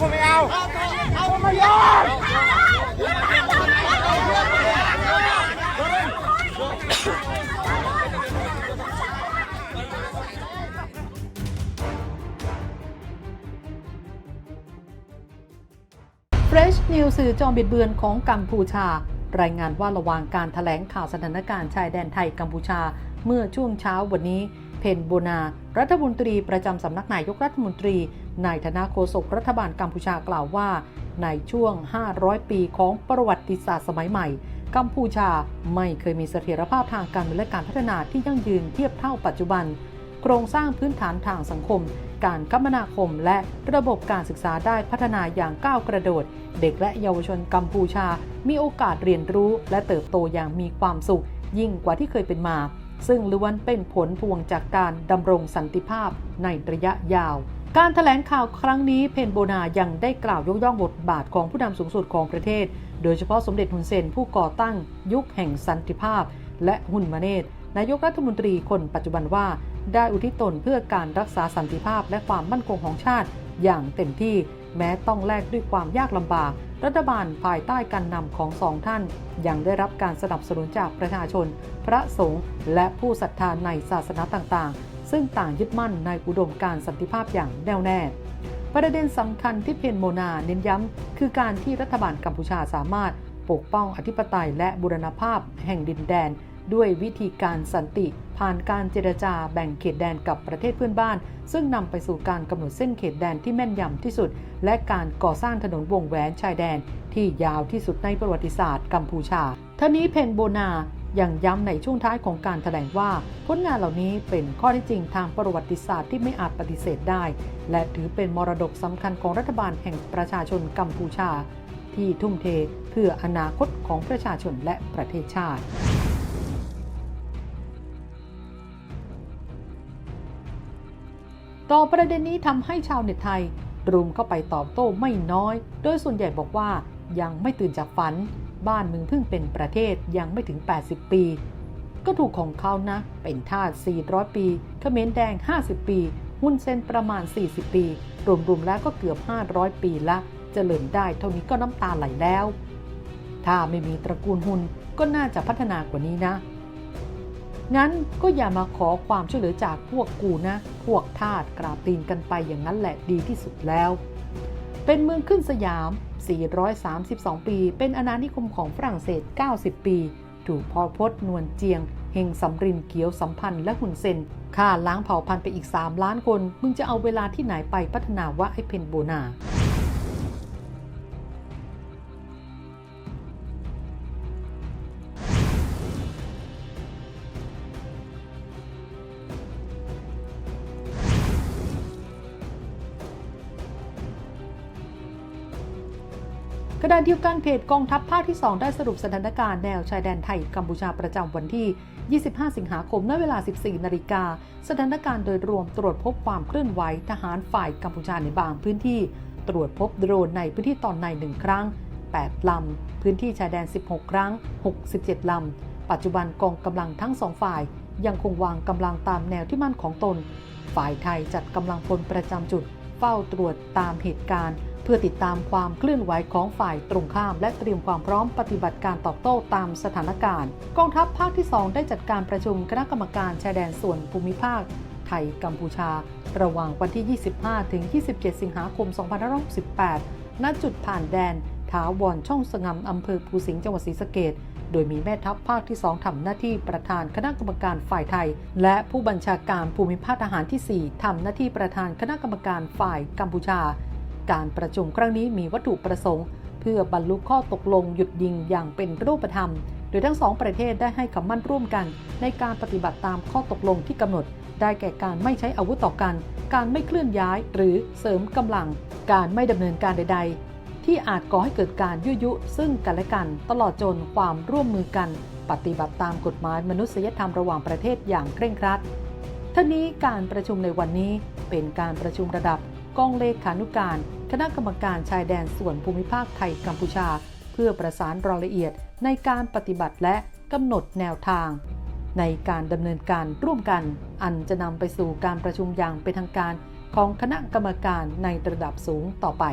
ผมไม่เอาผมไม่เอาผมไม่ยอม Fresh News สื่อจอมบิดเบือนของกัมพูชา รายงานว่าระหว่างการถแถลงข่าวสถานการณ์ชายแดนไทยกัมพูชา เมื่อช่วงเช้าวันนี้ เพนโบนา รัฐมนตรีประจำสำนักนายกรัฐมนตรี นายธนาโฆษกรัฐบาลกัมพูชากล่าวว่า ในช่วง 500 ปีของประวัติศาสตร์สมัยใหม่ กัมพูชาไม่เคยมีเสถียรภาพทางการเมืองและการพัฒนาที่ยั่งยืนเทียบเท่าปัจจุบัน โครงสร้างพื้นฐานทางสังคม การคมนาคมและระบบการศึกษาได้พัฒนาอย่างก้าวกระโดด เด็กและเยาวชนกัมพูชา มีโอกาสเรียนรู้และเติบโตอย่างมีความสุข ยิ่งกว่าที่เคยเป็นมาซึ่งล้วนเป็นผลพวงจากการดำรงสันติภาพในระยะยาว การถแถลงข่าวครั้งนี้เพนโบนายังได้กล่าวยกย่องบทบาทของผู้นำสูงสุดของประเทศ โดยเฉพาะสมเด็จฮุนเซนผู้ก่อตั้งยุคแห่งสันติภาพ และฮุนมาเนตนายกรัฐมนตรีคนปัจจุบันว่า ได้อุทิศตนเพื่อการรักษาสันติภาพและความมั่นคงของชาติ อย่างเต็มที่แม้ต้องแลกด้วยความยากลำบาก รัฐบาลภายใต้การนำของสองท่าน ยังได้รับการสนับสนุนจากประชาชน พระสงฆ์และผู้ศรัทธาในศาสนาต่างๆ ซึ่งต่างยึดมั่นในอุดมการสันติภาพอย่างแน่วแน่ ประเด็นสำคัญที่เพนโมนาเน้นย้ำคือการที่รัฐบาลกัมพูชาสามารถปกป้องอธิปไตยและบูรณภาพแห่งดินแดน ด้วยวิธีการสันติ ผ่านการเจรจาแบ่งเขตแดนกับประเทศเพื่อนบ้าน ซึ่งนำไปสู่การกำหนดเส้นเขตแดนที่แม่นยำที่สุด และการก่อสร้างถนนวงแหวนชายแดน ที่ยาวที่สุดในประวัติศาสตร์กัมพูชาท่านี้เพนโบนา ยังย้ำในช่วงท้ายของการแถลงว่า ผลงานเหล่านี้เป็นข้อเท็จจริงทางประวัติศาสตร์ที่ไม่อาจปฏิเสธได้ และถือเป็นมรดกสำคัญของรัฐบาลแห่งประชาชนกัมพูชา ที่ทุ่มเทเพื่ออนาคตของประชาชนและประเทศชาติต่อประเด็นนี้ทำให้ชาวเน็ตไทยรุมเข้าไปตอบโต้ไม่น้อย โดยส่วนใหญ่บอกว่ายังไม่ตื่นจากฝัน บ้านมึงเพิ่งเป็นประเทศยังไม่ถึง 80 ปี ก็ถูกของเขานะ เป็นทาส400 ปีเขมรแดง 50 ปี หุ้นเส้นประมาณ 40 ปี รวมๆแล้วก็เกือบ 500 ปีละจะเจริญได้เท่านี้ก็น้ำตาไหลแล้ว ถ้าไม่มีตระกูลหุนก็น่าจะพัฒนากว่านี้นะ งั้นก็อย่ามาขอความช่วยเหลือจากพวกกูนะ พวกทาสกราบตีนกันไปอย่างนั้นแหละดีที่สุดแล้ว เป็นเมืองขึ้นสยาม 432 ปี เป็นอาณานิคมของฝรั่งเศส 90 ปี ถูกพอพศนวลเจียง เฮงสำรินเกียวสัมพันธ์และหุ่นเซนฆ่าล้างเผ่าพันธุ์ไปอีก 3 ล้านคน มึงจะเอาเวลาที่ไหนไปพัฒนาวะให้เพนโบนา กระดานเดียวกันเพจกองทัพภาคที่ 2 ได้สรุปสถานการณ์แนวชายแดนไทยกัมพูชาประจำวันที่ 25 สิงหาคมณเวลา 14 นาฬิกา สถานการณ์โดยรวมตรวจพบความเคลื่อนไหวทหารฝ่ายกัมพูชาในบางพื้นที่ ตรวจพบโดรนในพื้นที่ตอนใน 1 ครั้ง 8 ลำ พื้นที่ชายแดน 16 ครั้ง 67 ลำ ปัจจุบันกองกำลังทั้งสองฝ่าย ยังคงวางกำลังตามแนวที่มั่นของตน ฝ่ายไทยจัดกำลังพลประจำจุด เฝ้าตรวจตามเหตุการณ์ เพื่อติดตามความเคลื่อนไหวของฝ่ายตรงข้าม และเตรียมความพร้อมปฏิบัติการตอบโต้ตามสถานการณ์ กองทัพภาคที่ 2 ได้จัดการประชุมคณะกรรมการชายแดนส่วนภูมิภาค ไทยกัมพูชา ระหว่างวันที่ 25 ถึง 27 สิงหาคม 2568 ณ จุดผ่านแดนถาวรช่องสงำอำเภอภูสิงห์จังหวัดศรีสะเกษโดยมีแม่ทัพภาคที่ 2 ทำหน้าที่ประธานคณะกรรมการฝ่ายไทย และผู้บัญชาการภูมิภาคทหารที่ 4 ทำหน้าที่ประธานคณะกรรมการฝ่ายกัมพูชา การประชุมครั้งนี้มีวัตถุประสงค์ เพื่อบรรลุข้อตกลงหยุดยิงอย่างเป็นรูปธรรม โดยทั้งสองประเทศได้ให้คำมั่นร่วมกัน ในการปฏิบัติตามข้อตกลงที่กำหนด ได้แก่การไม่ใช้อาวุธต่อกัน การไม่เคลื่อนย้ายหรือเสริมกำลัง การไม่ดำเนินการใด ๆ ที่อาจก่อให้เกิดการยุยุ ซึ่งกันและกัน ตลอดจนความร่วมมือกัน ปฏิบัติตามกฎหมายมนุษยธรรมระหว่างประเทศอย่างเคร่งครัดทั้งนี้การประชุมในวันนี้เป็นการประชุมระดับ กองเลขานุการ คณะกรรมการชายแดนส่วนภูมิภาคไทยกัมพูชา เพื่อประสานรายละเอียดในการปฏิบัติและกำหนดแนวทาง ในการดำเนินการร่วมกัน อันจะนำไปสู่การประชุมอย่างเป็นทางการของคณะกรรมการในระดับสูงต่อไป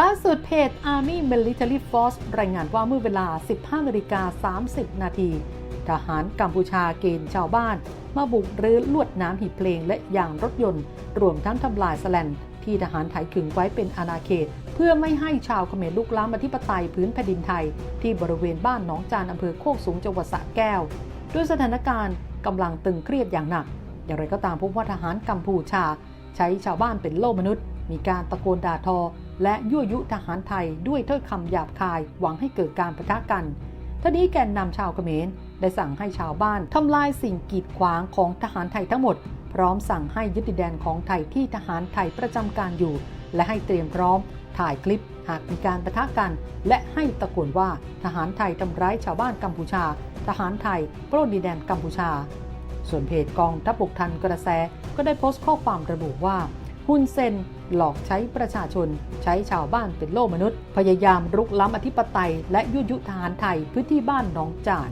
ล่าสุดเพจ Army Military Force รายงานว่าเมื่อเวลา 15นาฬิกา30 นาที ทหารกัมพูชาเกณฑ์ชาวบ้าน มาบุกรื้อลวดน้ำหีบเพลงและยางรถยนต์ รวมทั้งทำลายสแลนที่ทหารไทยขึงไว้เป็นอาณาเขต เพื่อไม่ให้ชาวเขมรลุกล้ำอธิปไตยพื้นแผ่นดินไทย ที่บริเวณบ้านหนองจานอำเภอโคกสูงจังหวัดสระแก้ว ด้วยสถานการณ์กำลังตึงเครียดอย่างหนัก อย่างไรก็ตามพบว่าทหารกัมพูชา ใช้ชาวบ้านเป็นโล่มนุษย์ มีการตะโกนด่าทอ และยั่วยุทหารไทยด้วยถ้อยคำหยาบคายหวังให้เกิดการประทะกันท่านี้แกนนำชาวเขมรได้สั่งให้ชาวบ้านทำลายสิ่งกีดขวางของทหารไทยทั้งหมด พร้อมสั่งให้ยึดดินแดนของไทยที่ทหารไทยประจำการอยู่ และให้เตรียมพร้อม ถ่ายคลิปหากมีการประทะกัน และให้ตะโกนว่าทหารไทยทำร้ายชาวบ้านกัมพูชา ทหารไทยปล้นดินแดนกัมพูชา ส่วนเพจกองทัพบกทันกระแสก็ได้โพสต์ข้อความระบุว่า ฮุนเซนหลอกใช้ประชาชน ใช้ชาวบ้านเป็นโล่มนุษย์ พยายามรุกล้ำอธิปไตย และยุยุทหารไทยพื้นที่บ้านหนองจาน